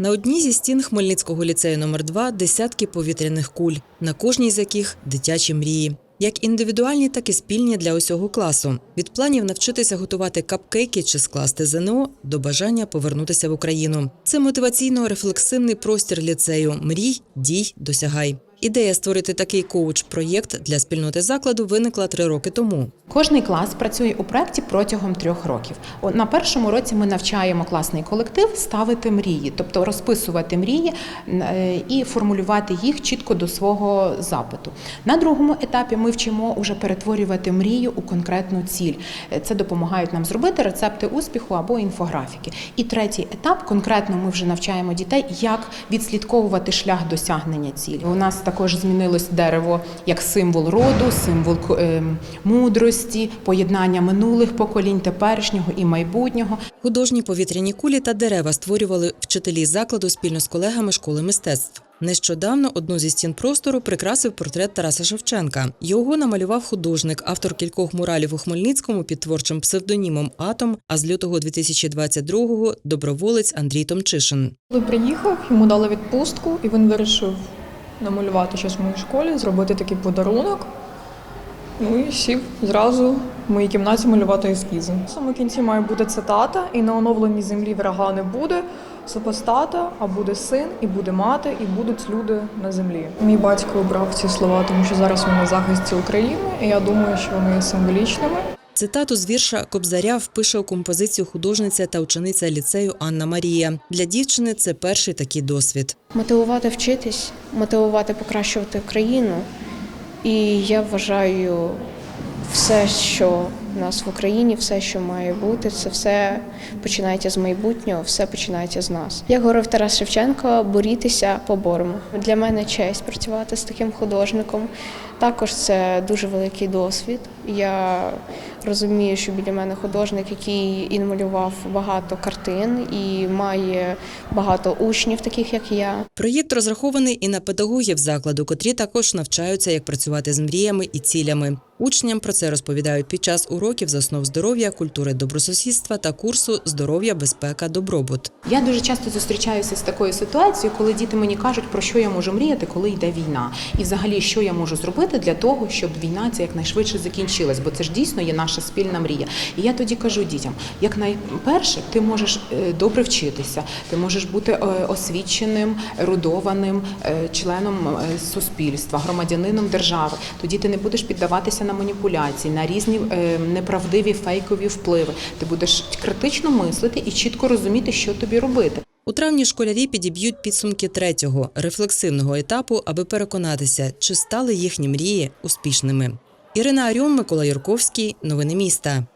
На одній зі стін Хмельницького ліцею номер 2 десятки повітряних куль, на кожній з яких дитячі мрії. Як індивідуальні, так і спільні для усього класу. Від планів навчитися готувати капкейки чи скласти ЗНО до бажання повернутися в Україну. Це мотиваційно-рефлексивний простір ліцею Мрій, дій, досягай. Ідея створити такий коуч-проєкт для спільноти закладу виникла три роки тому. Кожний клас працює у проєкті протягом трьох років. На першому році ми навчаємо класний колектив ставити мрії, тобто розписувати мрії е, і формулювати їх чітко до свого запиту. На другому етапі ми вчимо уже перетворювати мрію у конкретну ціль. Е, Це допомагають нам зробити рецепти успіху або інфографіки. І третій етап конкретно ми вже навчаємо дітей, як відслідковувати шлях досягнення цілі. У нас також змінилось дерево як символ роду, символ е, мудрості, поєднання минулих поколінь, теперішнього і майбутнього. Художні повітряні кулі та дерева створювали вчителі закладу спільно з колегами школи мистецтв. Нещодавно одну зі стін простору прикрасив портрет Тараса Шевченка. Його намалював художник, автор кількох муралів у Хмельницькому під творчим псевдонімом Атом. А з лютого 2022-го – доброволець Андрій Томчишин. Коли приїхав, йому дали відпустку, і він вирішив намалювати щось в моїй школі, зробити такий подарунок. Ну і сів зразу в моїй кімнаті малювати ескізи. В самому кінці має бути цитата, і на оновленій землі врага не буде супостата, а буде син, і буде мати, і будуть люди на землі. Мій батько обрав ці слова, тому що зараз він на захисті України, і я думаю, що вони є символічними. Цитату з вірша Кобзаря впише у композицію художниця та учениця ліцею Анна Марія. Для дівчини це перший такий досвід. мотивувати вчитись, мотивувати покращувати країну. І я вважаю, все, що в нас в Україні, все, що має бути, це все починається з майбутнього, все починається з нас. Як говорив Тарас Шевченко, борітися поборемо. Для мене честь працювати з таким художником. Також це дуже великий досвід. Я розумію, що біля мене художник, який і намалював багато картин і має багато учнів, таких як я. Проєкт розрахований і на педагогів закладу, котрі також навчаються, як працювати з мріями і цілями. Учням про це розповідають під час уроків з основ здоров'я, культури добросусідства та курсу Здоров'я, безпека, добробут. Я дуже часто зустрічаюся з такою ситуацією, коли діти мені кажуть, про що я можу мріяти, коли йде війна, і взагалі, що я можу зробити для того, щоб війна ця якнайшвидше закінчилась, бо це ж дійсно є наша спільна мрія. І я тоді кажу дітям: якнайперше, ти можеш е, добре вчитися, ти можеш бути е, освіченим, ерудованим е, членом суспільства, громадянином держави. Тоді ти не будеш піддаватися на маніпуляції, на різні е, неправдиві фейкові впливи. Ти будеш критично мислити і чітко розуміти, що тобі робити. У травні школярі підіб'ють підсумки третього рефлексивного етапу, аби переконатися, чи стали їхні мрії успішними. Ірина Аріон, Микола Юрковський. Новини міста.